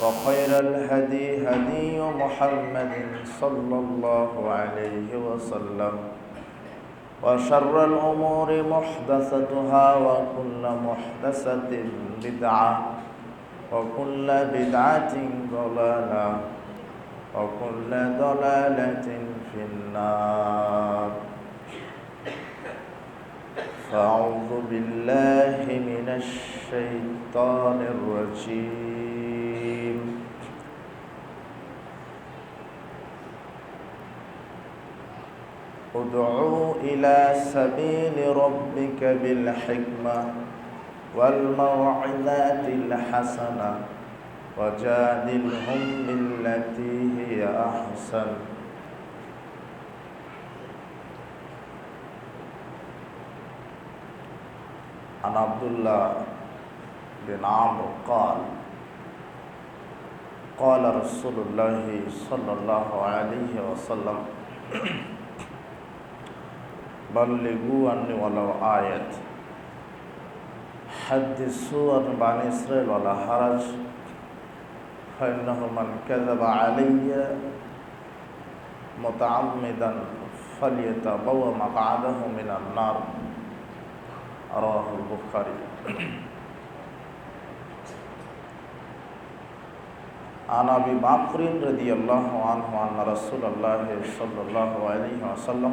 وخير الهدي هدي محمد صلى الله عليه وسلم. وشر الأمور محدثتها وكل محدثة بدعة وكل بدعة ضلالة وكل ضلالة في النار. فأعوذ بالله من الشيطان الرجيم. ادعوا إلى سبيل ربك بالحكمة والموعظة الحسنة وجادلهم بالتي هي أحسن. عن عبد الله بن عمرو قال قال رسول الله صلى الله عليه وسلم بلغوا عني ولو آية حدثوا عن بني إسرائيل ولا حرج. فإنه من كذب علي متعمدا فليتبوأ مقعده من النار. رواه البخاري. عن أبي بكر رضي الله عنه أن رسول الله صلى الله عليه وسلم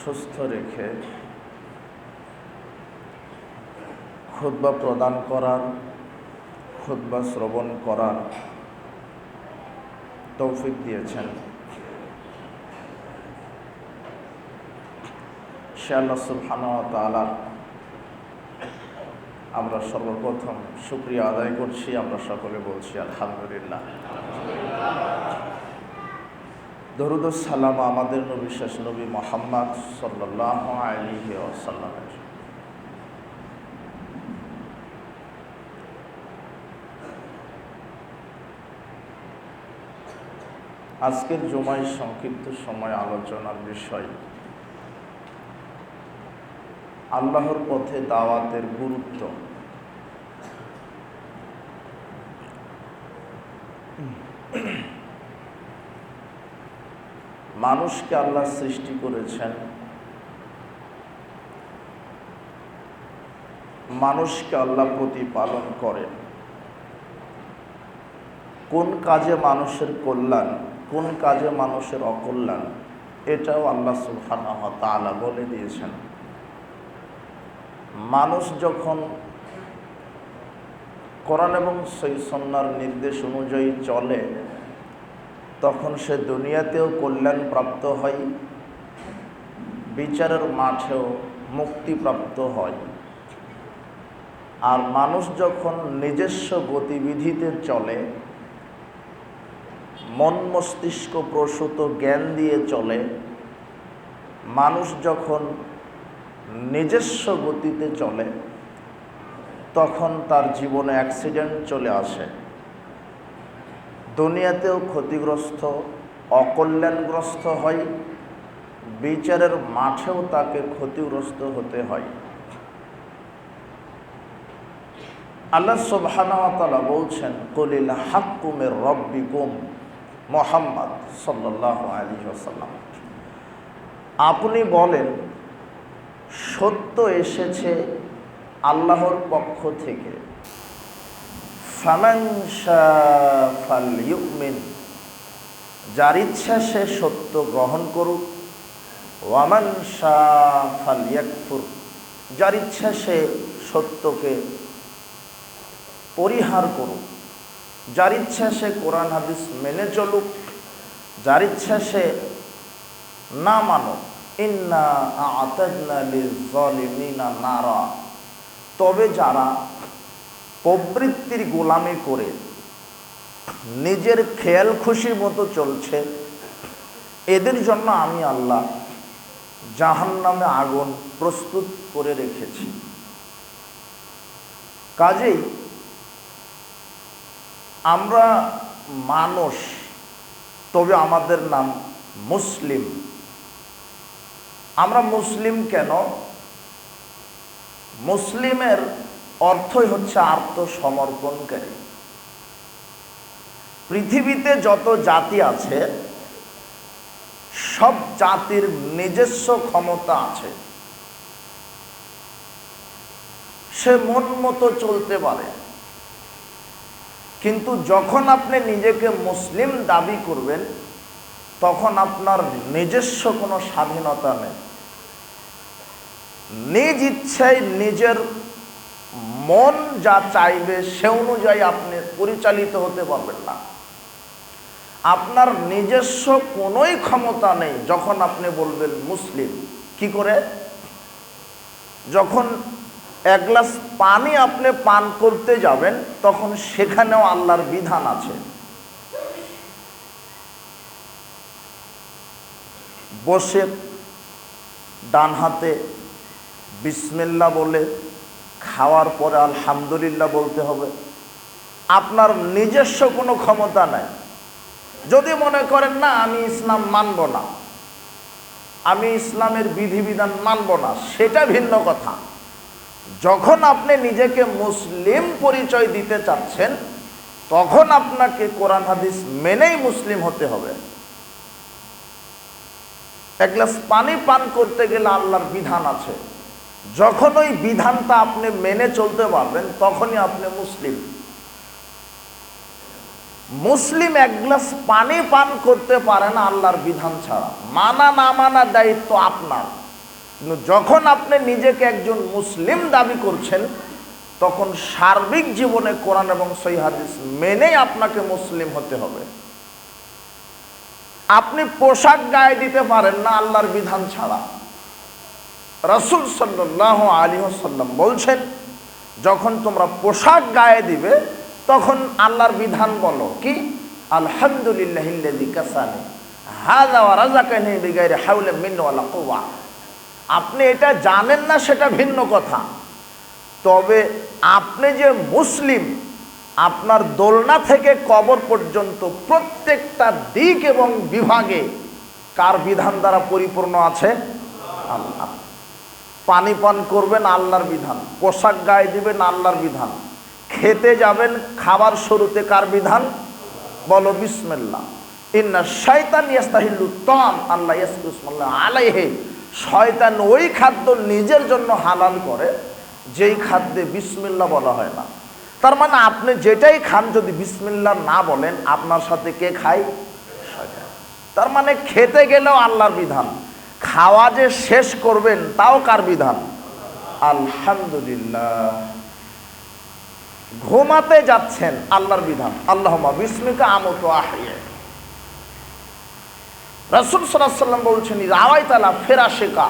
সুস্থ রেখে খুদ্া প্রদান করার খুদ্া শ্রবণ করার তৌফিক দিয়েছেন। সে আল্লাহ সুবহানাহু আমরা সর্বপ্রথম শুক্রিয়া আদায় করছি, আমরা সকলে বলছি আলহামদুলিল্লাহ। দরুদ সালাম আমাদের নবী, শেষ নবী মোহাম্মদ সাল্লাহ আলিহি ওসাল্লামের আজকের জমায় সংক্ষিপ্ত সময় আলোচনার বিষয়, আল্লাহর পথে দাওয়াতের গুরুত্ব। মানুষকে আল্লাহ সৃষ্টি করেছেন। মানুষকে আল্লাহ প্রতিপালন করেন। কোন কাজে মানুষের কল্যাণ, কোন কাজে মানুষের অকল্যাণ, এটাও আল্লাহ সুবহানাহু ওয়া তাআলা বলে দিয়েছেন। মানুষ যখন কোরআন এবং সন্ন্যার নির্দেশ অনুযায়ী চলে তখন সে দুনিয়াতেও কল্যাণ প্রাপ্ত হয়, বিচারের মাঠেও মুক্তিপ্রাপ্ত হয়। আর মানুষ যখন নিজস্ব গতিবিধিতে চলে, মন মস্তিষ্ক প্রসূত জ্ঞান দিয়ে চলে, মানুষ যখন নিজস্ব গতিতে চলে, তখন তার জীবনে অ্যাক্সিডেন্ট চলে আসে। দুনিয়াতেও ক্ষতিগ্রস্ত, অকল্যাণগ্রস্ত হয়, বিচারের মাঠেও তাকে ক্ষতিগ্রস্ত হতে হয়। আল্লাহ সুবহানাহু বলছেন, কলিল হাক্কুমের রব্বিকুম মোহাম্মদ সাল্লাহ আলী আপনি বলেন, সত্য এসেছে আল্লাহর পক্ষ থেকে। ফামান ফালিউমিন যার ইচ্ছা সে সত্য গ্রহণ করুক। ওয়ামান ফালিয়াকফুর যার ইচ্ছা সে সত্যকে পরিহার করুক। যার ইচ্ছা সে কোরআন হাদিস মেনে চলুক, যার ইচ্ছা সে না মানুক। ইন্না আতাদনা লিজালিমিনা নারা, তবে যারা প্রবৃত্তির গোলামি করে নিজের খেয়াল খুশি মতো চলছে। এদের জন্য আমি আল্লাহ জাহান নামে আগুন প্রস্তুত করে রেখেছি। কাজেই আমরা মানুষ, তবে আমাদের নাম মুসলিম। আমরা মুসলিম কেন? মুসলিমের অর্থই হচ্ছে আত্মসমর্পণকারী। পৃথিবীতে যত জাতি আছে, সব জাতির নিজস্ব ক্ষমতা আছে। সে মন মতো চলতে পারে। কিন্তু যখন আপনি নিজেকে মুসলিম দাবি করবেন, তখন আপনার নিজস্ব কোনো স্বাধীনতা নেই। নিজ ইচ্ছায় নিজের মন যা চাইবে সে অনুযায়ী আপনি পরিচালিত হতে পারবেন না। আপনার নিজস্ব কোনোই ক্ষমতা নেই যখন আপনি বলবেন মুসলিম। কি করে? যখন এক গ্লাস পানি আপনি পান করতে যাবেন, তখন সেখানেও আল্লাহর বিধান আছে। বসে ডান হাতে বিসমিল্লা বলে খাওয়ার পরে আলহামদুলিল্লাহ বলতে হবে, আপনার নিজস্ব কোনো ক্ষমতা নাই। যদি মনে করেন, না, আমি ইসলাম মানব না, আমি ইসলামের বিধিবিধান মানব না, সেটা ভিন্ন কথা। যখন আপনি নিজেকে মুসলিম পরিচয় দিতে চাচ্ছেন, তখন আপনাকে কোরআন হাদিস মেনেই মুসলিম হতে হবে। এক গ্লাস পানি পান করতে গেলে আল্লাহর বিধান আছে। যখন ওই বিধানটা আপনি মেনে চলতে পারবেন, তখনই আপনি মুসলিম। মুসলিম এক গ্লাস পানি পান করতে পারে না আল্লাহর বিধান ছাড়া। মানা না মানা দায়িত্ব আপনার। কিন্তু যখন আপনি নিজেকে একজন মুসলিম দাবি করছেন, তখন সার্বিক জীবনে কোরআন এবং সই হাদিস মেনেই আপনাকে মুসলিম হতে হবে। আপনি পোশাক গায়ে দিতে পারেন না আল্লাহর বিধান ছাড়া। রসুল সাল্লাহ আলী সাল্লাম বলছেন, যখন তোমরা পোশাক গায়ে দিবে, তখন আল্লাহর বিধান বলো কি? আলহামদুলিল্লাহ আপনি এটা জানেন না, সেটা ভিন্ন কথা। তবে আপনি যে মুসলিম, আপনার দোলনা থেকে কবর পর্যন্ত প্রত্যেকটা দিক এবং বিভাগে কার বিধান দ্বারা পরিপূর্ণ আছে? আল্লাহ। পানি পান করবেন আল্লাহর বিধান। পোশাক গায়ে দিবেন আল্লাহর বিধান। খেতে যাবেন খাবার শুরুতে কার বিধান? বলো বিসমিল্লা ইন্না শয়তান ইয়াস্তাহিল্লু তাম আল্লাহ ইয়াসকুসমুল্লাহ আলাইহে। শয়তান ওই খাদ্য নিজের জন্য হালাল করে, যেই খাদ্যে বিসমিল্লা বলা হয় না। তার মানে আপনি যেটাই খান যদি বিসমিল্লা না বলেন, আপনার সাথে কে খায়? তার মানে খেতে গেলেও আল্লাহর বিধান। খাওয়া যে শেষ করবেন, তাও কার বিধান? আলহামদুলিল্লাহ। ঘুমাতে যাচ্ছেন, আল্লাহর বিধান। আল্লাহ বিস্মিকা আমত আহিয়ে রসুল সাল্লাম বলছেন, রাওয়াই তালা ফেরা শেখা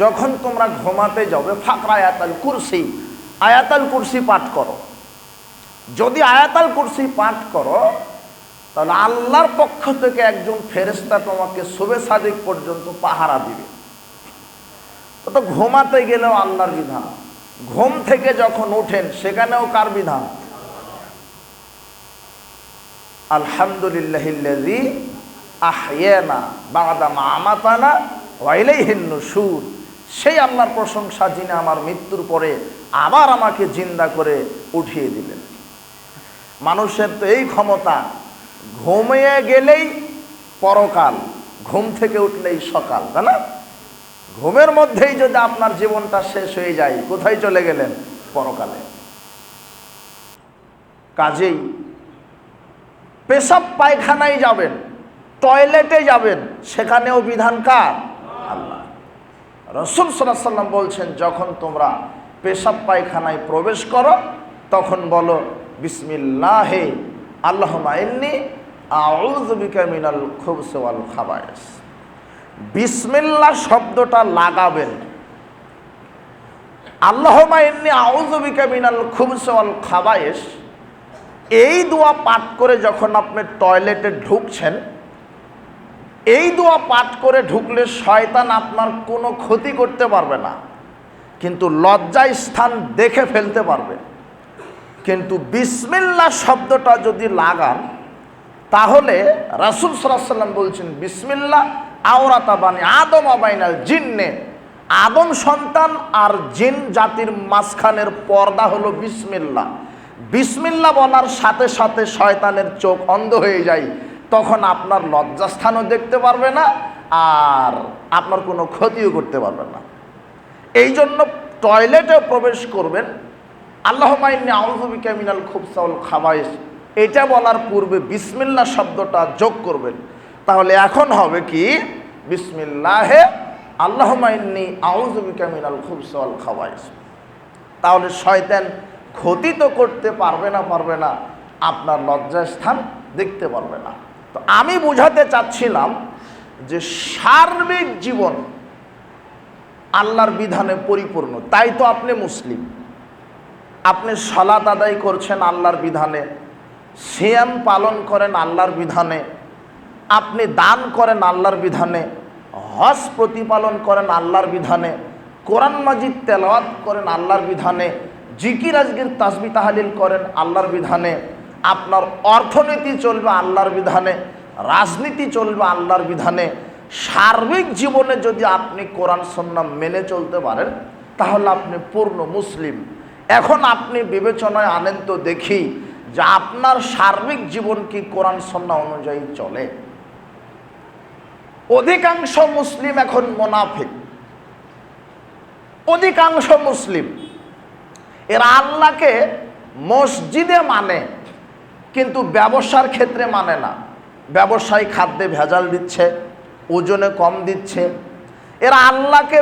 যখন তোমরা ঘুমাতে যাবে ফাঁকরা আয়াতাল কুরসি আয়াতাল কুরসি পাঠ করো। যদি আয়াতাল কুরসি পাঠ করো তাহলে আল্লাহর পক্ষ থেকে একজন ফেরেস্তা তোমাকে শুভে সাদিক পর্যন্ত পাহারা দিবে। তো ঘুমাতে গেলেও আল্লাহর বিধান। ঘুম থেকে যখন ওঠেন, সেখানেও কার বিধান? আলহামদুলিল্লাহিল্লাজি আহয়েনা বাগাদামা আমাতানা ওয়াইলাইহিন নুশুর। সেই আল্লাহর প্রশংসা যিনি আমার মৃত্যুর পরে আবার আমাকে জিন্দা করে উঠিয়ে দিলেন। মানুষের তো এই ক্ষমতা ঘুমিয়ে গেলেই পরকাল, ঘুম থেকে উঠলেই সকাল, তাই না? ঘুমের মধ্যেই যদি আপনার জীবনটা শেষ হয়ে যায়, কোথায় চলে গেলেন? পরকালে। কাজেই পেশাব পায়খানায় যাবেন, টয়লেটে যাবেন, সেখানেও বিধান কার? আল্লাহ। রসুল সাল্লাম বলছেন, যখন তোমরা পেশাব পায়খানায় প্রবেশ করো, তখন বলো, বিসমিল্লাহে আল্লাহ মাইন্নি আউজবিকা মিনাল খুবসে ওয়াল খাবায়স বিসমিল্লাহ শব্দটা লাগাবেন। আল্লাহ মাইন্নি আউজবিকা মিনাল খুবসে ওয়াল খাবায়েস এই দোয়া পাঠ করে যখন আপনি টয়লেটে ঢুকছেন, এই দোয়া পাঠ করে ঢুকলে শয়তান আপনার কোনো ক্ষতি করতে পারবে না, কিন্তু লজ্জায় স্থান দেখে ফেলতে পারবে। কিন্তু বিসমিল্লা শব্দটা যদি লাগান তাহলে রাসুল সাল্লাম বলছেন বিসমিল্লা আওরাতা বানি আদম আবাইনাল জিন্নে। আদম সন্তান আর জিন জাতির মাঝখানের পর্দা হলো বিসমিল্লা বিসমিল্লা বলার সাথে সাথে শয়তানের চোখ অন্ধ হয়ে যায়। তখন আপনার লজ্জাস্থানও দেখতে পারবে না আর আপনার কোনো ক্ষতিও করতে পারবে না। এই জন্য টয়লেটে প্রবেশ করবেন। আল্লাহ মাইনি আউজবিকা মিনাল খুবসাউল খাবাইস। এটা বলার পূর্বে বিসমিল্লা শব্দটা যোগ করবেন। তাহলে এখন হবে কি? বিসমিল্লাহে আল্লাহ মাইনি আউজবিকা মিনাল খুবসাউল খাবাইস। তাহলে শয়তান ক্ষতি তো করতে পারবে না পারবে না, আপনার লজ্জাস্থান দেখতে পারবে না। তো আমি বুঝাতে চাচ্ছিলাম যে সার্বিক জীবন আল্লাহর বিধানে পরিপূর্ণ, তাই তো আপনি মুসলিম। আপনি সলাত আদায় করছেন আল্লাহর বিধানে সিয়াম পালন করেন আল্লাহর বিধানে, আপনি দান করেন আল্লাহর বিধানে, হজ প্রতিপালন করেন আল্লাহর বিধানে, কোরআন মাজিদ তেলাওয়াত করেন আল্লাহর বিধানে, জিকির, আজগির, তাসবি, তাহালিল করেন আল্লাহর বিধানে, আপনার অর্থনীতি চলবে আল্লাহর বিধানে, রাজনীতি চলবে আল্লাহর বিধানে, সার্বিক জীবনে যদি আপনি কোরআন সন্না মেনে চলতে পারেন, তাহলে আপনি পূর্ণ মুসলিম। এখন আপনি বিবেচনায় আনেন তো দেখি যে আপনার সার্বিক জীবন কি কোরআন সন্না অনুযায়ী চলে? অধিকাংশ মুসলিম এখন মোনাফিক। অধিকাংশ মুসলিম, এরা আল্লাহকে মসজিদে মানে কিন্তু ব্যবসার ক্ষেত্রে মানে না। ব্যবসায়ী খাদ্যে ভেজাল দিচ্ছে, ওজনে কম দিচ্ছে। এরা আল্লাহকে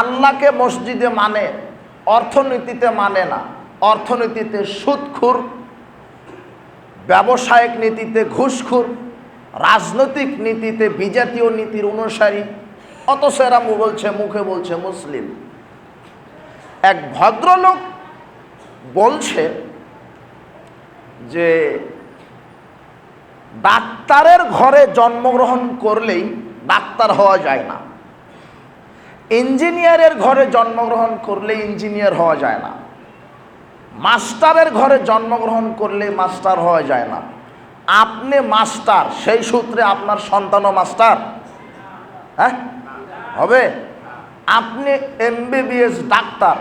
আল্লাহকে মসজিদে মানে অর্থনীতিতে মানে না। অর্থনীতিতে সুদখুর ব্যবসায়িক নীতিতে ঘুষখুর, রাজনৈতিক নীতিতে বিজাতীয় নীতির অনুসারী, অথচ এরা বলছে, মুখে বলছে মুসলিম। এক ভদ্রলোক বলছে যে, ডাক্তারের ঘরে জন্মগ্রহণ করলেই ডাক্তার হওয়া যায় না। ইঞ্জিনিয়ারের ঘরে জন্মগ্রহণ করলে ইঞ্জিনিয়ার হওয়া যায় না। মাস্টারের ঘরে জন্মগ্রহণ করলে মাস্টার হওয়া যায় না। আপনি মাস্টার, সেই সূত্রে আপনার সন্তানও মাস্টার। হ্যাঁ? হবে? আপনি এমবিবিএস ডাক্তার।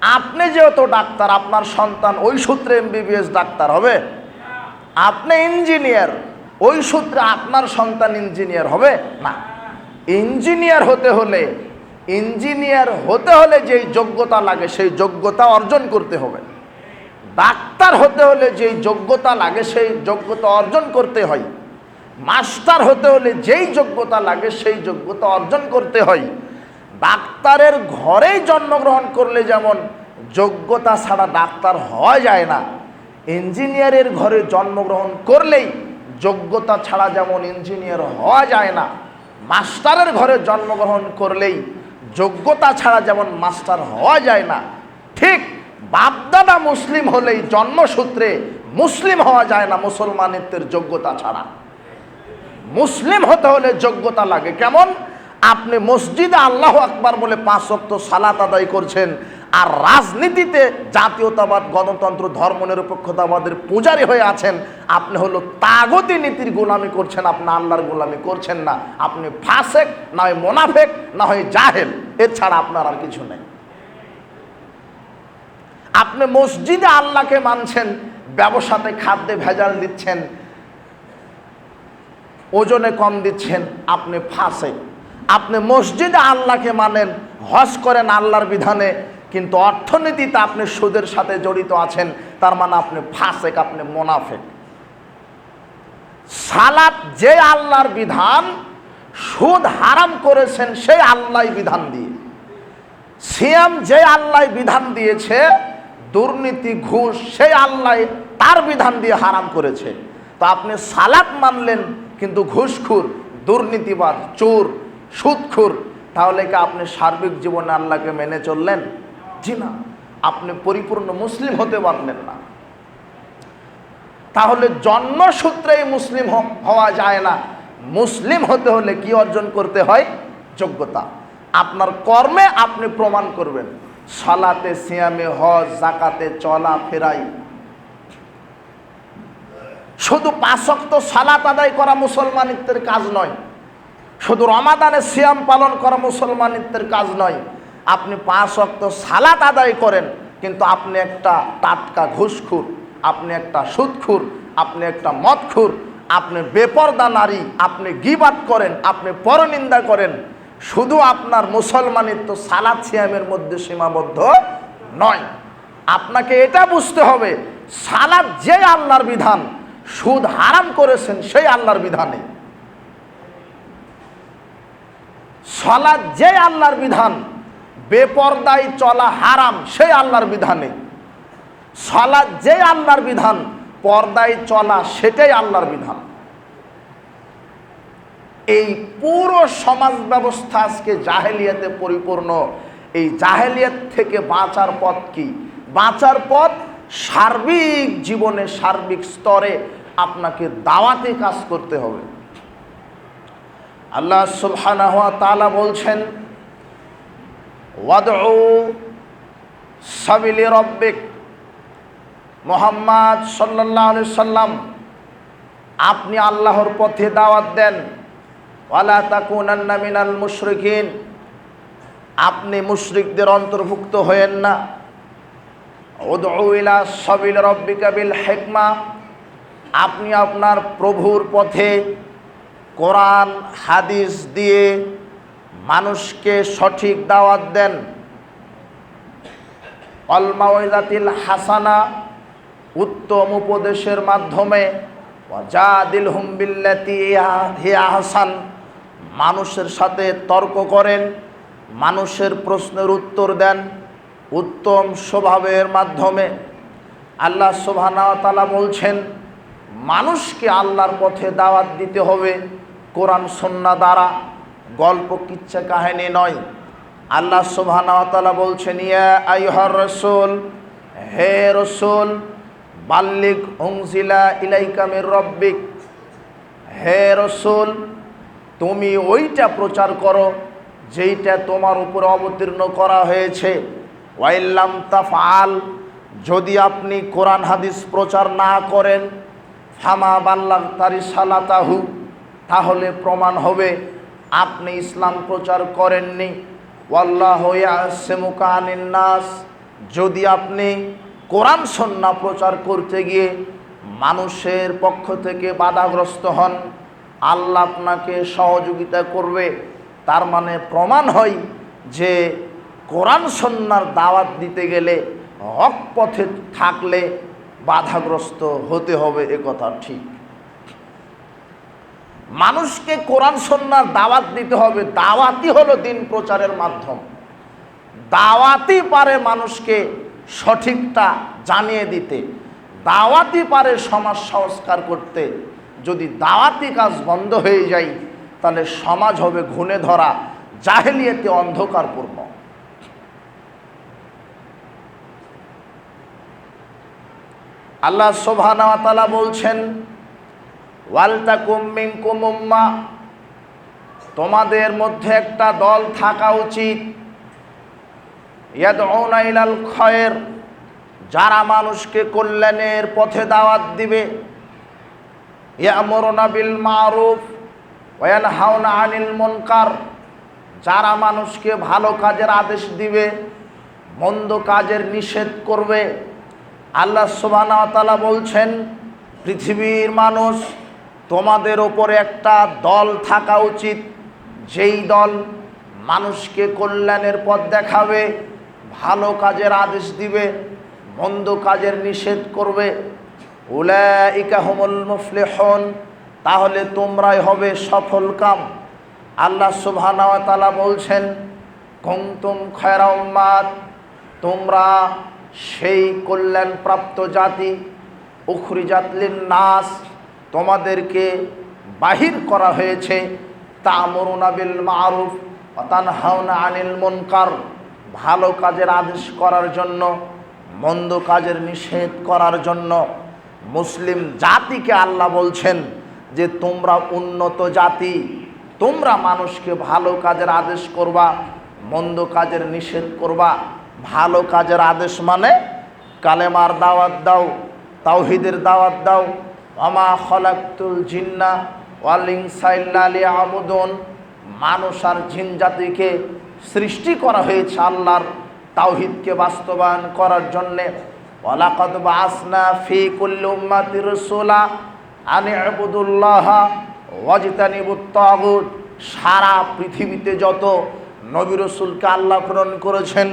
আপনি যেহেতু ডাক্তার, আপনার সন্তান ওই সূত্রে এমবিবিএস ডাক্তার, হবে? আপনি ইঞ্জিনিয়ার, ওই সূত্রে আপনার সন্তান ইঞ্জিনিয়ার, হবে? না। ইঞ্জিনিয়ার হতে হলে, ইঞ্জিনিয়ার হতে হলে যেই যোগ্যতা লাগে, সেই যোগ্যতা অর্জন করতে হবে। ডাক্তার হতে হলে যেই যোগ্যতা লাগে, সেই যোগ্যতা অর্জন করতে হয়। মাস্টার হতে হলে যেই যোগ্যতা লাগে, সেই যোগ্যতা অর্জন করতে হয়। ডাক্তারের ঘরেই জন্মগ্রহণ করলে যেমন যোগ্যতা ছাড়া ডাক্তার হওয়া যায় না, ইঞ্জিনিয়ারের ঘরে জন্মগ্রহণ করলেই যোগ্যতা ছাড়া যেমন ইঞ্জিনিয়ার হওয়া যায় না, মাস্টারের ঘরে জন্মগ্রহণ করলেই যোগ্যতা ছাড়া যেমন মাস্টার হওয়া যায় না। ঠিক বাপদাদা মুসলিম হলেই জন্মসূত্রে মুসলিম হওয়া যায় না মুসলমানিত্বের যোগ্যতা ছাড়া। মুসলিম হতে হলে যোগ্যতা লাগে। কেমন? আপনি মসজিদে আল্লাহ আকবার বলে পাঁচ শক্ত সালাত আদায় করছেন আর রাজনীতিতে জাতীয়তাবাদ, গণতন্ত্র, ধর্ম নিরপেক্ষতাবাদের পূজারী হয়ে আছেন, আপনি হলো তাগতি নীতির গোলামি করছেন, আপনি আল্লাহর গোলামি করছেন না। আপনি ফাসেক, না হয় মোনাফেক, না হয় জাহেল, এছাড়া আপনার আর কিছু নেই। আপনি মসজিদে আল্লাহকে মানছেন, ব্যবসাতে খাদ্যে ভেজাল দিচ্ছেন, ওজনে কম দিচ্ছেন, আপনি ফাঁসে। আপনি মসজিদে আল্লাহকে মানেন, হজ করেন আল্লাহর বিধানে, কিন্তু অর্থনীতিতে আপনি সুদের সাথে জড়িত আছেন, তার মানে আপনি ফাসেক, আপনি মোনাফেক। সালাত যে আল্লাহর বিধান, সুদ হারাম করেছেন, সেই আল্লাহ বিধান দিয়ে। সিয়াম যে আল্লাহ বিধান দিয়েছে দুর্নীতি, ঘুষ, সেই আল্লাহ তার বিধান দিয়ে হারাম করেছে। তো আপনি সালাত মানলেন, কিন্তু ঘুষখুর দুর্নীতিবাদ চোর, সুদখুর, তাহলে কি আপনি সার্বিক জীবনে আল্লাহকে মেনে চললেন? জি না। আপনি পরিপূর্ণ মুসলিম হতে পারলেন না। তাহলে জন্মসূত্রেই মুসলিম হওয়া যায় না। মুসলিম হতে হলে কি অর্জন করতে হয়? যোগ্যতা। আপনার কর্মে আপনি প্রমাণ করবেন। সালাতে, সিয়ামে, হজ জাকাতে চলা, ফেরাই। শুধু পাঁচক্ত সালাত আদায় করা মুসলমানিত্বের কাজ নয়। শুধু রমাদানে সিয়াম পালন করা মুসলমানিত্বের কাজ নয়। আপনি পাঁচ অক্ত সালাত আদায় করেন, কিন্তু আপনি একটা টাটকা ঘুষখুর, আপনি একটা সুদখুর, আপনি একটা মদখুর, আপনি বেপর্দা নারী, আপনি গিবাদ করেন, আপনি পরনিন্দা করেন শুধু আপনার মুসলমানিত্ব সালাদ সিয়ামের মধ্যে সীমাবদ্ধ নয়। আপনাকে এটা বুঝতে হবে, সালাদ যে আল্লাহর বিধান, সুদ হারাম করেছেন সেই আল্লাহর বিধানে। সলাদ যে আল্লাহর বিধান, বেপর্দায় চলা হারাম সেই আল্লাহর বিধানে। সলাদ যে আল্লাহর বিধান, পর্দায় চলা সেটাই আল্লাহর বিধান। এই পুরো সমাজ ব্যবস্থা আজকে জাহেলিয়াতে পরিপূর্ণ। এই জাহেলিয়াত থেকে বাঁচার পথ কি? বাঁচার পথ সার্বিক জীবনে সার্বিক স্তরে আপনাকে দাওয়াতে কাজ করতে হবে। আল্লাহ সুবহানাহু তাআলা বলছেন সাবিলি মোহাম্মদ আলাইহি সাল্লাম আপনি আল্লাহর পথে দাওয়াত দেন। ওয়ালা তাকুনান্না মিনাল মুশরিকিন। আপনি মুশরিকদের অন্তর্ভুক্ত হয়েন না। উদউ ইলা সাবিল রব্বিকা বিল হিকমা। আপনি আপনার প্রভুর পথে কোরআন, হাদিস দিয়ে মানুষকে সঠিক দাওয়াত দেন। অলমাওয়াতিল হাসানা, উত্তম উপদেশের মাধ্যমে। ওয়াজাদিল হুমবিল্লাতি হে আহসান মানুষের সাথে তর্ক করেন, মানুষের প্রশ্নের উত্তর দেন উত্তম স্বভাবের মাধ্যমে। আল্লাহ ওয়া বলছেন, মানুষকে আল্লাহর পথে দাওয়াত দিতে হবে কোরআন সন্না দ্বারা, গল্প কিচ্ছা কাহিনী নয়। আল্লাহ ওয়া বলছেন, ইয়া আইয়ুহার রাসূল, হে রাসূল বাল্লিক উনজিলা ইলাইকামের রব্বিক, হে রাসূল তুমি ওইটা প্রচার করো, যেইটা তোমার উপর অবতীর্ণ করা হয়েছে। ওয়াইল্লাম তাফআল, যদি আপনি কোরআন হাদিস প্রচার না করেন, ফামা বাল্লাম তারি সালাতাহু তাহলে প্রমাণ হবে আপনি ইসলাম প্রচার করেননি। ওয়াল্লাহ নাস যদি আপনি কোরআন সন্না প্রচার করতে গিয়ে মানুষের পক্ষ থেকে বাধাগ্রস্ত হন আল্লাহ আপনাকে সহযোগিতা করবে। তার মানে প্রমাণ হয় যে কোরআন সন্ন্যার দাওয়াত দিতে গেলে হক পথে থাকলে বাধাগ্রস্ত হতে হবে, এ কথা ঠিক। মানুষকে কোরআন সন্ন্যার দাওয়াত দিতে হবে। দাওয়াতই হলো দিন প্রচারের মাধ্যম। দাওয়াতই পারে মানুষকে সঠিকটা জানিয়ে দিতে। দাওয়াতই পারে সমাজ সংস্কার করতে। যদি দাওয়াতি কাজ বন্ধ হয়ে যায়, তাহলে সমাজ হবে ঘুণে ধরা, জাহেলিয়াতে অন্ধকারপূর্ণ। আল্লাহ সোভানা বলছেন ওয়ালতাকুম মিনকুম উম্মা তোমাদের মধ্যে একটা দল থাকা উচিত। ইলাল খয়ের, যারা মানুষকে কল্যাণের পথে দাওয়াত দিবে। ইয়ামুরুনা বিল মারুফ ওয়া ইয়ানহাউনা আনিল মুনকার। যারা মানুষকে ভালো কাজের আদেশ দিবে, মন্দ কাজের নিষেধ করবে, আল্লাহ ওয়া বলছেন, পৃথিবীর মানুষ তোমাদের ওপরে একটা দল থাকা উচিত। যেই দল মানুষকে কল্যাণের পথ দেখাবে, ভালো কাজের আদেশ দিবে, মন্দ কাজের নিষেধ করবে তাহলে তোমরাই হবে সফল কাম। আল্লাহ সুবহানাহু ওয়া বলছেন, কুনতুম খায়রা উম্মাত, তোমরা সেই কল্যাণপ্রাপ্ত জাতি উখরিজাতলিন নাস তোমাদেরকে বাহির করা হয়েছে, তামরুনা বিল মারুফ অতানহাউনা আনিল মুনকার, ভালো কাজের আদেশ করার জন্য, মন্দ কাজের নিষেধ করার জন্য। মুসলিম জাতিকে আল্লাহ বলছেন যে তোমরা উন্নত জাতি, তোমরা মানুষকে ভালো কাজের আদেশ করবা, মন্দ কাজের নিষেধ করবা। ভালো কাজের আদেশ মানে কালেমার দাওয়াত দাও, তাওহিদের দাওয়াত দাও। আমা খলাক্তুল জিন্না ওয়ালিং সাইল্লালি আবুদন মানুষ আর জিন জাতিকে সৃষ্টি করা হয়েছে আল্লাহর তাওহিদকে বাস্তবায়ন করার জন্যে। ওয়ালাকাদ বাসনা ফি কুল্লি উম্মাতির রাসূলা আনি ইবুদুল্লাহ ওয়াজতানিবুত তাগুত সারা পৃথিবীতে যত নবী রসুলকে আল্লাহ প্রেরণ করেছেন,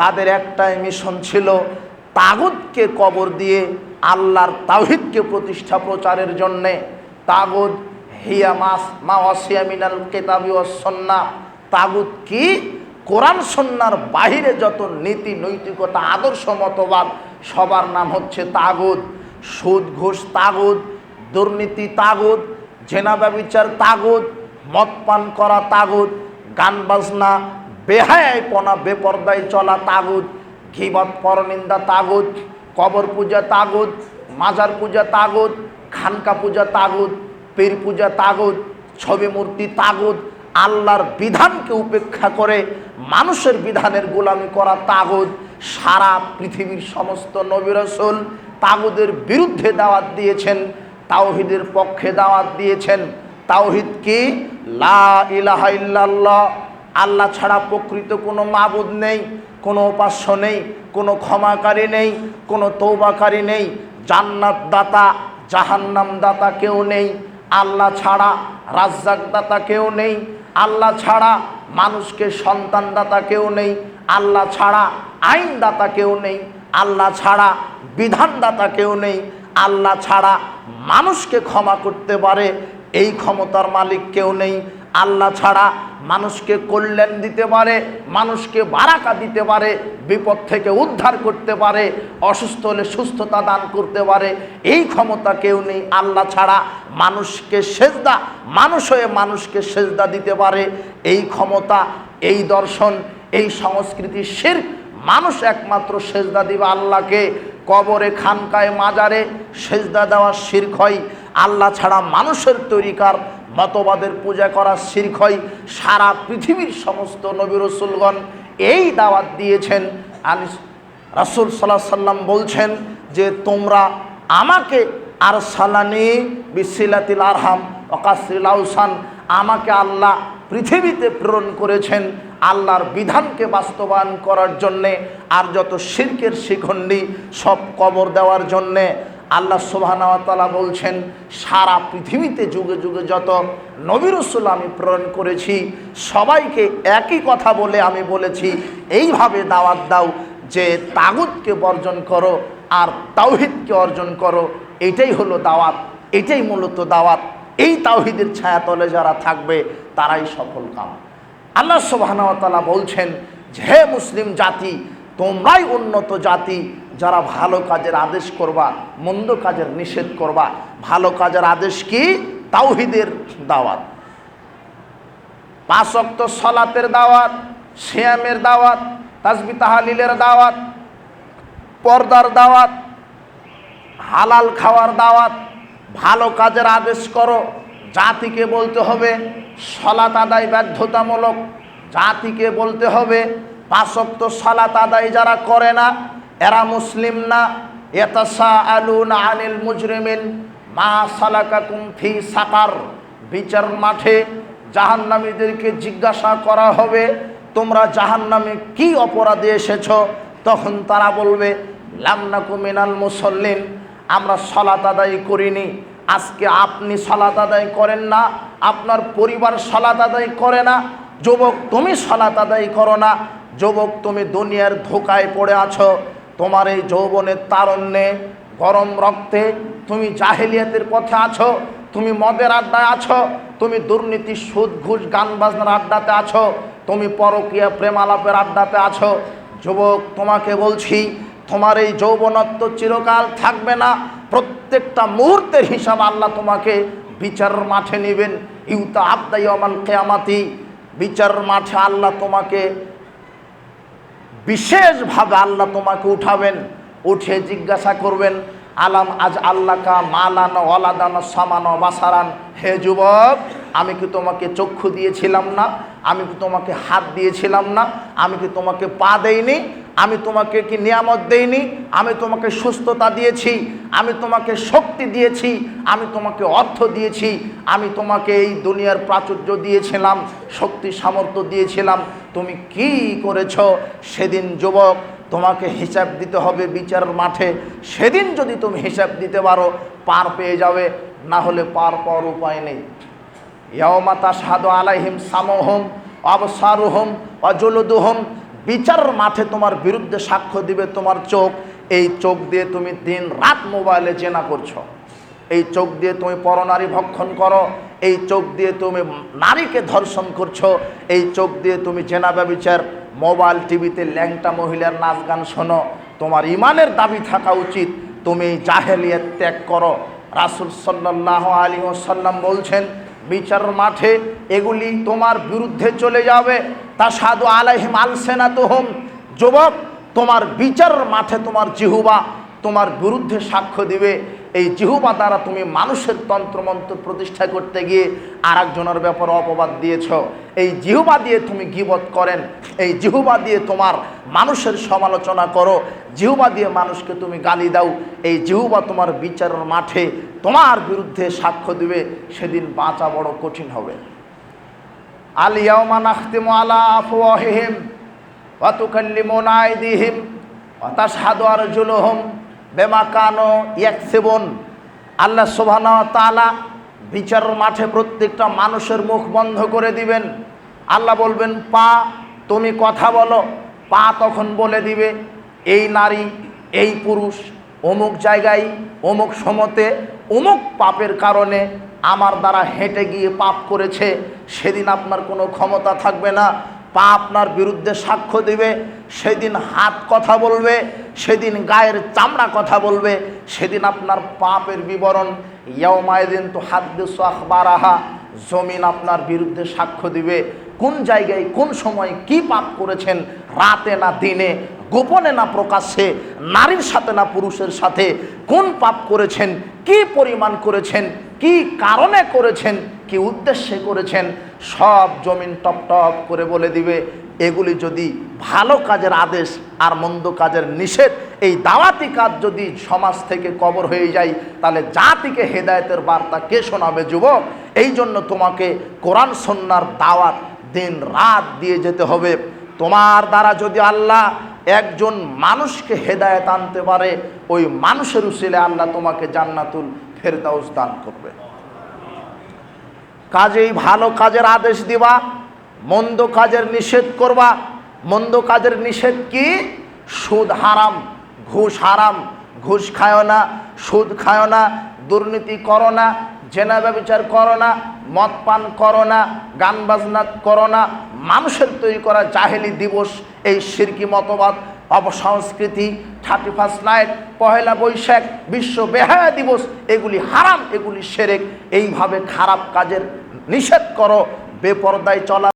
তাদের একটাই মিশন ছিল তাগুদকে কবর দিয়ে আল্লাহর তাওহিদকে প্রতিষ্ঠা প্রচারের জন্যে। তাগুদ হিয়া মাস মা ওয়াসিয়া মিনাল কেতাবি সন্না। তাগুদ কি? কোরআন সন্ন্যার বাহিরে যত নীতি নৈতিকতা আদর্শ মতবাদ সবার নাম হচ্ছে তাগুদ সুদ, ঘুষ তাগুদ দুর্নীতি তাগুদ জেনা ব্যবিচার তাগুদ মদ পান করা তাগুদ গান বাজনা, বেহায়াইপনা, বেপর্দায় চলা তাগুদ ঘিবত, পরনিন্দা তাগুদ কবর পূজা তাগুদ মাজার পূজা তাগুদ খানকা পূজা তাগুদ পীর পূজা তাগুদ ছবি মূর্তি তাগুদ আল্লাহর বিধানকে উপেক্ষা করে মানুষের বিধানের গোলামি করা তাগুদ সারা পৃথিবীর সমস্ত নবী রসুল তাগুদের বিরুদ্ধে দাওয়াত দিয়েছেন, তাওহিদের পক্ষে দাওয়াত দিয়েছেন। তাওহিদ কি? লা আল্লাহ ছাড়া প্রকৃত কোনো মাবুদ নেই, কোনো উপাস্য নেই, কোনো ক্ষমাকারী নেই, কোনো তৌবাকারী নেই। জান্নাত দাতা জাহান্নাম দাতা কেউ নেই। আল্লাহ ছাড়া রাজ্জাক দাতা কেউ নেই। আল্লাহ ছাড়া মানুষকে সন্তান দাতা কেউ নেই। আল্লাহ ছাড়া আইনদাতা কেউ নেই, আল্লাহ ছাড়া বিধানদাতা কেউ নেই, আল্লাহ ছাড়া মানুষকে ক্ষমা করতে পারে, এই ক্ষমতার মালিক কেউ নেই, আল্লাহ ছাড়া মানুষকে কল্যাণ দিতে পারে, মানুষকে বারাকা দিতে পারে, বিপদ থেকে উদ্ধার করতে পারে, অসুস্থ হলে সুস্থতা দান করতে পারে, এই ক্ষমতা কেউ নেই, আল্লাহ ছাড়া মানুষকে সেজদা, মানুষ হয়ে মানুষকে সেজদা দিতে পারে, এই ক্ষমতা, এই দর্শন, এই সংস্কৃতি শির মানুষ একমাত্র সেজদা দিবে আল্লাহকে, কবরে, খানকায়, মাজারে সেজদা দেওয়া শির্ক হয়। আল্লাহ ছাড়া মানুষের তৈরিকার, মতবাদের পূজা করা শির্ক হয়। সারা পৃথিবীর সমস্ত নবী রসুলগণ এই দাওয়াত দিয়েছেন। আলি রাসুল সাল্লাহ সাল্লাম বলছেন যে, তোমরা আমাকে আর সালানি বিসিলাতিল আরহাম আউসান, আমাকে আল্লাহ পৃথিবীতে প্রেরণ করেছেন। আল্লাহর বিধানকে বাস্তবায়ন করার জন্যে আর যত শির্কের শিখণ্ডি সব কবর দেওয়ার জন্যে আল্লাহ সোহানাওয়াতালা বলছেন, সারা পৃথিবীতে যুগে যুগে যত নবীরসুল আমি প্রেরণ করেছি, সবাইকে একই কথা বলে আমি বলেছি, এইভাবে দাওয়াত দাও যে তাগুদকে বর্জন করো আর তাওহিদকে অর্জন করো। এটাই হলো দাওয়াত, এটাই মূলত দাওয়াত। এই তাওহিদের ছায়াতলে যারা থাকবে, তারাই সফল কাম। আল্লাহ সুবাহতালা বলছেন যে হে মুসলিম জাতি, তোমরাই উন্নত জাতি, যারা ভালো কাজের আদেশ করবা, মন্দ কাজের নিষেধ করবা। ভালো কাজের আদেশ কি? তাওহিদের দাওয়াত। পাঁচ অক্ত সলাতের দাওয়াত শ্যামের দাওয়াত, তাসবি তাহালিলের দাওয়াত, পর্দার দাওয়াত, হালাল খাওয়ার দাওয়াত, ভালো কাজের আদেশ করো জাতিকে বলতে হবে সলাত আদায় বাধ্যতামূলক জাতিকে বলতে হবে পাঁচক্ত সলাত আদায় যারা করে না, এরা মুসলিম না। এতাসা আলুন আনিল মুজরিমিন মা সালাকা কুমফি সাকার। বিচার মাঠে জাহান্নামীদেরকে জিজ্ঞাসা করা হবে, তোমরা জাহান্নামে কি অপরাধে এসেছ? তখন তারা বলবে লামনাকু মিনাল মুসল্লিন, আমরা সলাত আদায় করিনি। আজকে আপনি সলাত আদায় করেন না, আপনার পরিবার সলাত আদায় করে না, যুবক তুমি সলাত আদায় করো না, যুবক তুমি দুনিয়ার ধোকায় পড়ে আছো, তোমার এই যৌবনের তারণ্যে, গরম রক্তে তুমি জাহেলিয়াতের পথে আছো, তুমি মদের আড্ডায় আছো, তুমি দুর্নীতি, সুদ, ঘুষ, গান বাজনার আড্ডাতে আছো, তুমি পরকীয়া প্রেমালাপের আড্ডাতে আছো, যুবক তোমাকে বলছি, তোমার এই যৌবনত্ব চিরকাল থাকবে না প্রত্যেকটা মুহূর্তের হিসাব আল্লাহ তোমাকে বিচার মাঠে নেবেন। ইউতা আবদাই অমাল কেয়ামাতি, বিচার মাঠে আল্লাহ তোমাকে বিশেষভাবে আল্লাহ তোমাকে উঠাবেন উঠে জিজ্ঞাসা করবেন, আলাম আজ আল্লাহকা মালান ওলাদান সামান বাসারান। হে যুবক, আমি কি তোমাকে চক্ষু দিয়েছিলাম না? আমি কি তোমাকে হাত দিয়েছিলাম না? আমি কি তোমাকে পা দেইনি? আমি তোমাকে কি নিয়ামত দেইনি? আমি তোমাকে সুস্থতা দিয়েছি। আমি তোমাকে শক্তি দিয়েছি। আমি তোমাকে অর্থ দিয়েছি। আমি তোমাকে এই দুনিয়ার প্রাচুর্য দিয়েছিলাম, শক্তি সামর্থ্য দিয়েছিলাম। তুমি কি করেছ? সেদিন যুবক, তোমাকে হিসাব দিতে হবে বিচার মাঠে। সেদিন যদি তুমি হিসাব দিতে পারো, পার পেয়ে যাবে। না হলে পার পাওয়ার উপায় নেই। ইয়ামাতা সাদু আলাইহিম সামোহম অবসারুহম অজলুদুহম বিচার মাঠে তোমার বিরুদ্ধে সাক্ষ্য দিবে তোমার চোখ। এই চোখ দিয়ে তুমি দিন রাত মোবাইলে জেনা করছ। এই চোখ দিয়ে তুমি পরনারী ভক্ষণ করো। এই চোখ দিয়ে তুমি নারীকে ধর্ষণ করছ। এই চোখ দিয়ে তুমি জেনা ব্যবচার। মোবাইল টিভিতে ল্যাংটা মহিলার নাচ গান শোনো। তোমার ইমানের দাবি থাকা উচিত। তুমি জাহেলিয়াত ত্যাগ করো। রাসুল সাল্লাহ আলী সাল্লাম বলছেন বিচার মাঠে এগুলি তোমার বিরুদ্ধে চলে যাবে। তা সাধু আলাইহিম আল তোহম যুবক, তোমার বিচার মাঠে তোমার জিহুবা তোমার বিরুদ্ধে সাক্ষ্য দিবে। এই জিহুবা দ্বারা তুমি মানুষের তন্ত্রমন্ত্র প্রতিষ্ঠা করতে গিয়ে আর একজনের ব্যাপারে অপবাদ দিয়েছ। এই জিহুবা দিয়ে তুমি গিবত করেন। এই জিহুবা দিয়ে তোমার মানুষের সমালোচনা করো। জিহুবা দিয়ে মানুষকে তুমি গালি দাও। এই জিহুবা তোমার বিচারের মাঠে তোমার বিরুদ্ধে সাক্ষ্য দিবে। সেদিন বাঁচা বড় কঠিন হবে। আলিয়াউমা নাখতিমু আলা বিমা কানু সেবন আল্লাহ ওয়া তাআলা বিচার মাঠে প্রত্যেকটা মানুষের মুখ বন্ধ করে দিবেন। আল্লাহ বলবেন, পা, তুমি কথা বলো। পা তখন বলে দিবে, এই নারী, এই পুরুষ, অমুক জায়গায়, অমুক সমতে অমুক পাপের কারণে আমার দ্বারা হেঁটে গিয়ে পাপ করেছে। সেদিন আপনার কোনো ক্ষমতা থাকবে না। পা আপনার বিরুদ্ধে সাক্ষ্য দিবে, সেদিন হাত কথা বলবে সেদিন গায়ের চামড়া কথা বলবে, সেদিন আপনার পাপের বিবরণ। ইয়ামায়দিন তো হাত আখবারাহা, জমিন আপনার বিরুদ্ধে সাক্ষ্য দিবে। কোন জায়গায়, কোন সময় কি পাপ করেছেন, রাতে না দিনে, গোপনে না প্রকাশ্যে, নারীর সাথে না পুরুষের সাথে, কোন পাপ করেছেন, কি পরিমাণ করেছেন, কি কারণে করেছেন, কি উদ্দেশ্যে করেছেন, সব জমিন টপ টপ করে বলে দিবে। এগুলি যদি ভালো কাজের আদেশ আর মন্দ কাজের নিষেধ, এই দাওয়াতি কাজ যদি সমাজ থেকে কবর হয়ে যায়, তাহলে জাতিকে হেদায়েতের বার্তা কে শোনাবে, যুবক? এই জন্য তোমাকে কোরআন সন্ন্যার দাওয়াত দিন রাত দিয়ে যেতে হবে। তোমার দ্বারা যদি আল্লাহ একজন মানুষকে হেদায়েত আনতে পারে, ওই মানুষের উসিলে আল্লাহ তোমাকে জান্নাতুল ফেরদাউস দান করবে। কাজেই ভালো কাজের আদেশ দিবা মন্দ কাজের নিষেধ করবা। মন্দ কাজের নিষেধ কি? সুদ হারাম, ঘুষ হারাম, ঘুষ খায় না, সুদ খায় না, দুর্নীতি করো না, জেনা ব্যবচার করো না, মদ পান করো না, গান বাজনা করো না, মানুষের তৈরি করা জাহেলি দিবস, এই সিরকি মতবাদ, অপসংস্কৃতি, thirty first night, Pohela Boishakh, বিশ্ব বেহায়া দিবস, এগুলি হারাম, এগুলি সেরেক। এইভাবে খারাপ কাজের নিষেধ করো, বেপরদায় চলা